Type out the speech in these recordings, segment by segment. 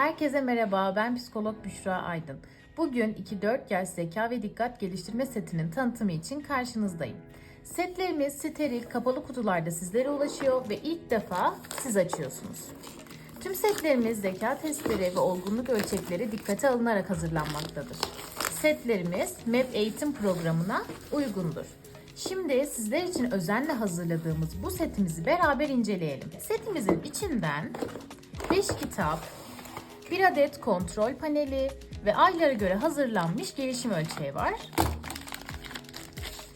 Herkese merhaba, ben psikolog Büşra Aydın. Bugün 2-4 yaş zeka ve dikkat geliştirme setinin tanıtımı için karşınızdayım. Setlerimiz steril, kapalı kutularda sizlere ulaşıyor ve ilk defa siz açıyorsunuz. Tüm setlerimiz zeka testleri ve olgunluk ölçekleri dikkate alınarak hazırlanmaktadır. Setlerimiz MEP eğitim programına uygundur. Şimdi sizler için özenle hazırladığımız bu setimizi beraber inceleyelim. Setimizin içinden 5 kitap, bir adet kontrol paneli ve aylara göre hazırlanmış gelişim ölçeği var.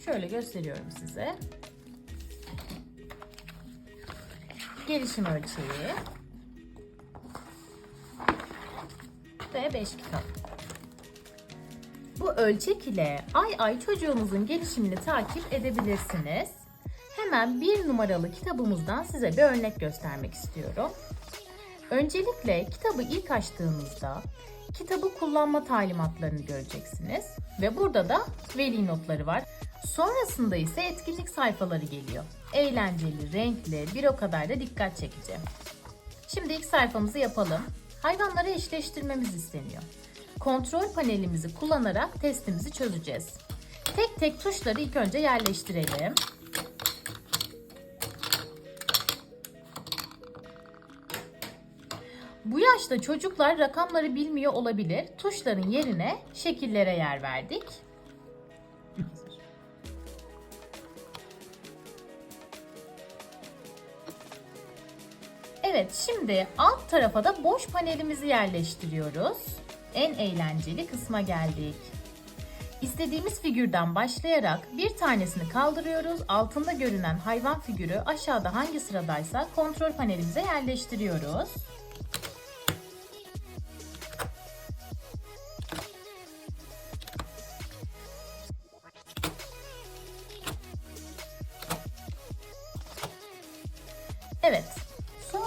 Şöyle gösteriyorum size. Gelişim ölçeği ve 5 kitap. Bu ölçek ile ay ay çocuğunuzun gelişimini takip edebilirsiniz. Hemen bir numaralı kitabımızdan size bir örnek göstermek istiyorum. Öncelikle kitabı ilk açtığınızda kitabı kullanma talimatlarını göreceksiniz ve burada da veli notları var. Sonrasında ise etkinlik sayfaları geliyor. Eğlenceli, renkli, bir o kadar da dikkat çekici. Şimdi ilk sayfamızı yapalım. Hayvanları eşleştirmemiz isteniyor. Kontrol panelimizi kullanarak testimizi çözeceğiz. Tek tek tuşları ilk önce yerleştirelim. Bu yaşta çocuklar rakamları bilmiyor olabilir. Tuşların yerine şekillere yer verdik. Evet, şimdi alt tarafa da boş panelimizi yerleştiriyoruz. En eğlenceli kısma geldik. İstediğimiz figürden başlayarak bir tanesini kaldırıyoruz. Altında görünen hayvan figürü aşağıda hangi sıradaysa kontrol panelimize yerleştiriyoruz.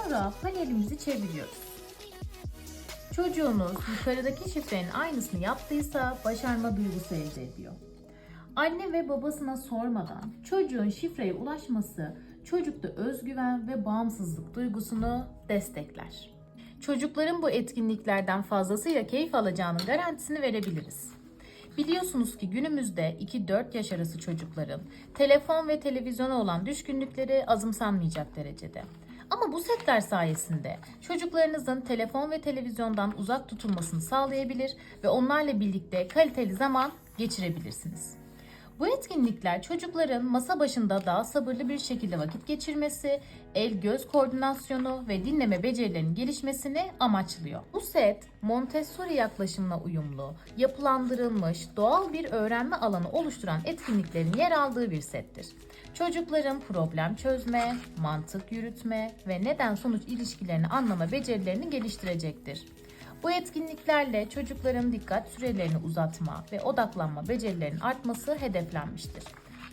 Sonra panelimizi çeviriyoruz. Çocuğunuz yukarıdaki şifrenin aynısını yaptıysa başarma duygusu elde ediyor. Anne ve babasına sormadan çocuğun şifreye ulaşması çocukta özgüven ve bağımsızlık duygusunu destekler. Çocukların bu etkinliklerden fazlasıyla keyif alacağının garantisini verebiliriz. Biliyorsunuz ki günümüzde 2-4 yaş arası çocukların telefon ve televizyona olan düşkünlükleri azımsanmayacak derecede. Ama bu setler sayesinde çocuklarınızın telefon ve televizyondan uzak tutulmasını sağlayabilir ve onlarla birlikte kaliteli zaman geçirebilirsiniz. Bu etkinlikler çocukların masa başında daha sabırlı bir şekilde vakit geçirmesi, el-göz koordinasyonu ve dinleme becerilerinin gelişmesini amaçlıyor. Bu set Montessori yaklaşımına uyumlu, yapılandırılmış, doğal bir öğrenme alanı oluşturan etkinliklerin yer aldığı bir settir. Çocukların problem çözme, mantık yürütme ve neden sonuç ilişkilerini anlama becerilerini geliştirecektir. Bu etkinliklerle çocukların dikkat sürelerini uzatma ve odaklanma becerilerinin artması hedeflenmiştir.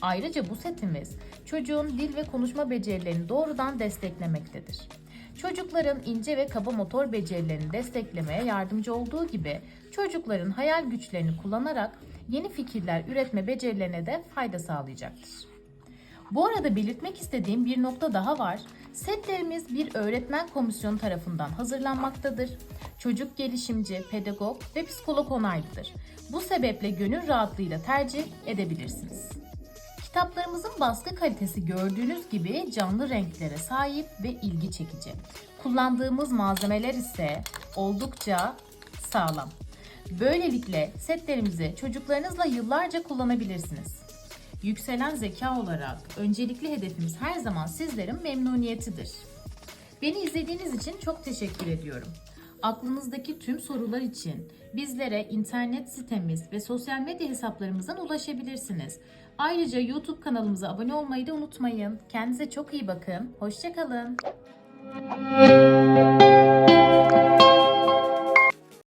Ayrıca bu setimiz çocuğun dil ve konuşma becerilerini doğrudan desteklemektedir. Çocukların ince ve kaba motor becerilerini desteklemeye yardımcı olduğu gibi çocukların hayal güçlerini kullanarak yeni fikirler üretme becerilerine de fayda sağlayacaktır. Bu arada belirtmek istediğim bir nokta daha var. Setlerimiz bir öğretmen komisyonu tarafından hazırlanmaktadır. Çocuk gelişimci, pedagog ve psikolog onaylıdır. Bu sebeple gönül rahatlığıyla tercih edebilirsiniz. Kitaplarımızın baskı kalitesi gördüğünüz gibi canlı renklere sahip ve ilgi çekici. Kullandığımız malzemeler ise oldukça sağlam. Böylelikle setlerimizi çocuklarınızla yıllarca kullanabilirsiniz. Yükselen zeka olarak öncelikli hedefimiz her zaman sizlerin memnuniyetidir. Beni izlediğiniz için çok teşekkür ediyorum. Aklınızdaki tüm sorular için bizlere internet sitemiz ve sosyal medya hesaplarımızdan ulaşabilirsiniz. Ayrıca YouTube kanalımıza abone olmayı da unutmayın. Kendinize çok iyi bakın. Hoşçakalın.